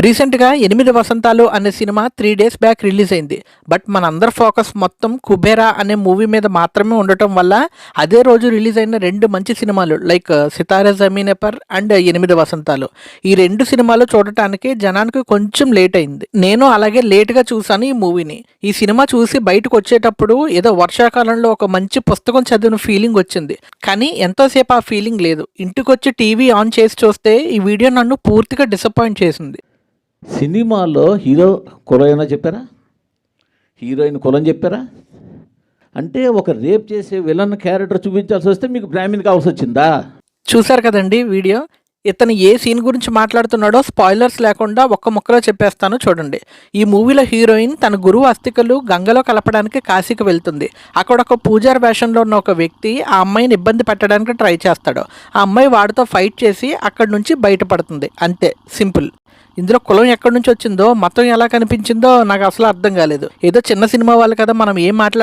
రీసెంట్గా ఎనిమిది వసంతాలు అనే cinema three days back release అయింది. బట్ మనందరి ఫోకస్ మొత్తం కుబేరా అనే మూవీ మీద మాత్రమే ఉండటం వల్ల అదే రోజు రిలీజ్ అయిన రెండు మంచి సినిమాలు లైక్ సితారా జమీన్ పర్ అండ్ ఎనిమిది వసంతాలు. ఈ రెండు సినిమాలు చూడటానికి జనానికి కొంచెం లేట్ అయింది. నేను అలాగే లేట్గా చూశాను ఈ మూవీని. ఈ సినిమా చూసి బయటకు వచ్చేటప్పుడు ఏదో వర్షాకాలంలో ఒక మంచి పుస్తకం చదివిన ఫీలింగ్ వచ్చింది. కానీ ఎంతోసేపు ఆ ఫీలింగ్ లేదు. ఇంటికి వచ్చి టీవీ ఆన్ చేసి చూస్తే ఈ వీడియో నన్ను పూర్తిగా డిసప్పాయింట్ చేసింది. సినిమాలో హీరో కులం చెప్పారా? హీరోయిన్ కులం చెప్పారా? అంటే ఒక రేప్ చేసే విలన్ క్యారెక్టర్ చూపించాల్సి వస్తే మీకు బ్రాహ్మణ్ కావాల్సి వచ్చిందా? చూశారు కదండి వీడియో. ఇతను ఏ సీన్ గురించి మాట్లాడుతున్నాడో స్పాయిలర్స్ లేకుండా ఒక్క ముక్కలో చెప్పేస్తాను చూడండి. ఈ మూవీలో హీరోయిన్ తన గురువు అస్థికలు గంగలో కలపడానికి కాశీకి వెళ్తుంది. అక్కడ ఒక పూజార్ వేషంలో ఉన్న ఒక వ్యక్తి ఆ అమ్మాయిని ఇబ్బంది పెట్టడానికి ట్రై చేస్తాడు. ఆ అమ్మాయి వాడితో ఫైట్ చేసి అక్కడి నుంచి బయటపడుతుంది. అంతే సింపుల్. ఇందులో కులం ఎక్కడి నుంచి వచ్చిందో మతం ఎలా కనిపించిందో నాకు అసలు అర్థం కాలేదు. ఏదో చిన్న సినిమా వాళ్ళు కదా మనం ఏం మాట్లాడ